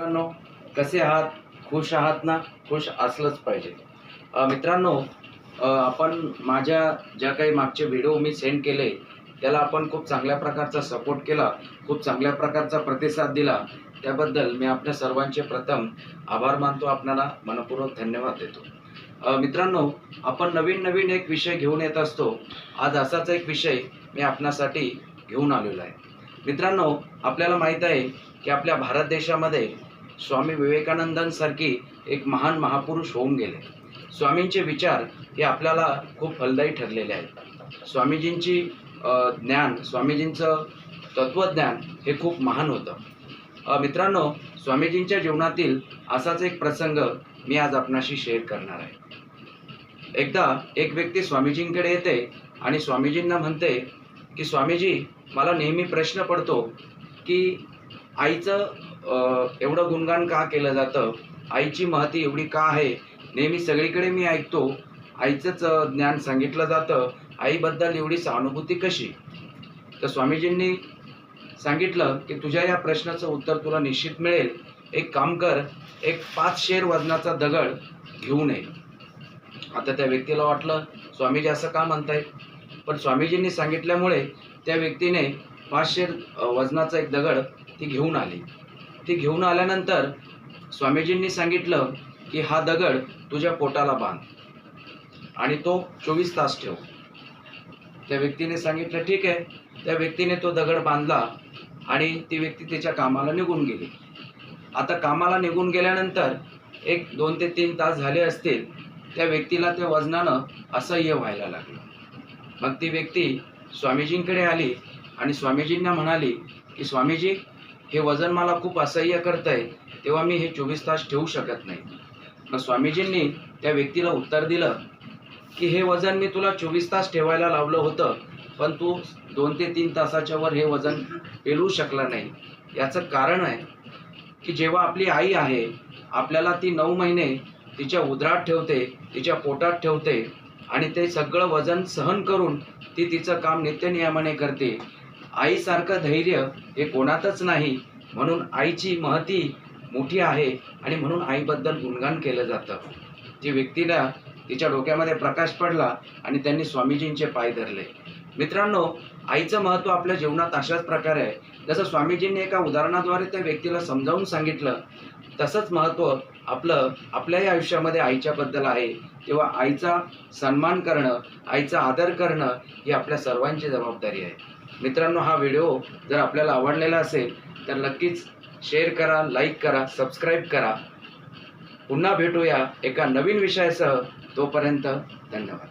मित्रांनो कसे आहात? खुश आहात ना? खुश असलंच पाहिजे. मित्रांनो आपण माझ्या ज्या काही मागचे व्हिडिओ मी सेंड केले त्याला आपण खूप चांगल्या प्रकारचा सपोर्ट केला खूप चांगल्या प्रकारचा प्रतिसाद दिला. त्याबद्दल मी आपल्या सर्वांचे प्रथम आभार मानतो. आपणाला मनपूर्वक धन्यवाद देतो. मित्रांनो आपण नवीन नवीन एक विषय घेऊन येत असतो. आज असाच एक विषय मी आपणासाठी घेऊन आलेलो आहे. मित्रांनो आपल्याला माहीत आहे की आपल्या भारत देशामध्ये स्वामी विवेकानंदांसारखी एक महान महापुरुष होऊन गेले. स्वामींचे विचार हे आपल्याला खूप फलदायी ठरलेले आहेत. स्वामीजींची ज्ञान स्वामीजींचं तत्त्वज्ञान हे खूप महान होतं. मित्रांनो स्वामीजींच्या जीवनातील असाच एक प्रसंग मी आज आपणाशी शेअर करणार आहे. एकदा एक व्यक्ती स्वामीजींकडे येते आणि स्वामीजींना म्हणते की स्वामीजी मला नेहमी प्रश्न पडतो की आईचं एवढं गुणगान का केलं जातं? आईची महती एवढी का आहे? नेहमी सगळीकडे मी ऐकतो. आईचंच ज्ञान सांगितलं जातं. आईबद्दल एवढी सहानुभूती कशी? तर स्वामीजींनी सांगितलं की तुझ्या या प्रश्नाचं उत्तर तुला निश्चित मिळेल. एक काम कर. एक पाच शेर वजनाचा दगड घेऊन ये आता त्या व्यक्तीला वाटलं स्वामीजी असं का म्हणतायत? पण स्वामीजींनी सांगितल्यामुळे त्या व्यक्तीने पाच शेर वजनाचा एक दगड ती घेऊन आली. ती घेऊन आल्यानंतर स्वामीजींनी सांगितलं की हा दगड तुझ्या पोटाला बांध आणि तो चोवीस तास ठेव. त्या व्यक्तीने सांगितलं ठीक आहे. त्या व्यक्तीने तो दगड बांधला आणि ती व्यक्ती तिच्या कामाला निघून गेली. आता कामाला निघून गेल्यानंतर एक दोन ते तीन तास झाले असतील त्या व्यक्तीला त्या वजनानं असह्य व्हायला लागलं. मग ती व्यक्ती स्वामीजींकडे आली आणि स्वामीजींना म्हणाली की स्वामीजी हे वजन मला खूप असह्य करतंय तेव्हा मी हे चोवीस तास ठेवू शकत नाही. मग स्वामीजींनी त्या व्यक्तीला उत्तर दिलं की हे वजन मी तुला चोवीस तास ठेवायला लावलं होतं पण तू दोन ते तीन तासाच्या वर हे वजन पेलू शकला नाही. याचं कारण आहे की जेव्हा आपली आई आहे आपल्याला ती नऊ महिने तिच्या उदरात ठेवते तिच्या पोटात ठेवते आणि ते सगळं वजन सहन करून ती तिचं काम नित्यनियमाने करते. आईसारखं धैर्य हे कोणातच नाही. म्हणून आईची महती मोठी आहे आणि म्हणून आईबद्दल गुणगान केलं जातं. ती व्यक्तीला तिच्या डोक्यामध्ये प्रकाश पडला आणि त्यांनी स्वामीजींचे पाय धरले. मित्रांनो आईचं महत्त्व आपल्या जीवनात अशाच प्रकारे आहे. जसं स्वामीजींनी एका उदाहरणाद्वारे त्या व्यक्तीला समजावून सांगितलं तसंच महत्त्व आपलं आपल्याही आयुष्यामध्ये आईच्याबद्दल आहे. तेव्हा आईचा सन्मान करणं आईचा आदर करणं ही आपल्या सर्वांची जबाबदारी आहे. मित्रांनो हा व्हिडिओ जर आपल्याला आवडलेला असेल तर नक्कीच शेअर करा लाईक करा सबस्क्राईब करा. पुन्हा भेटूया एका नवीन विषयासह. तोपर्यंत धन्यवाद.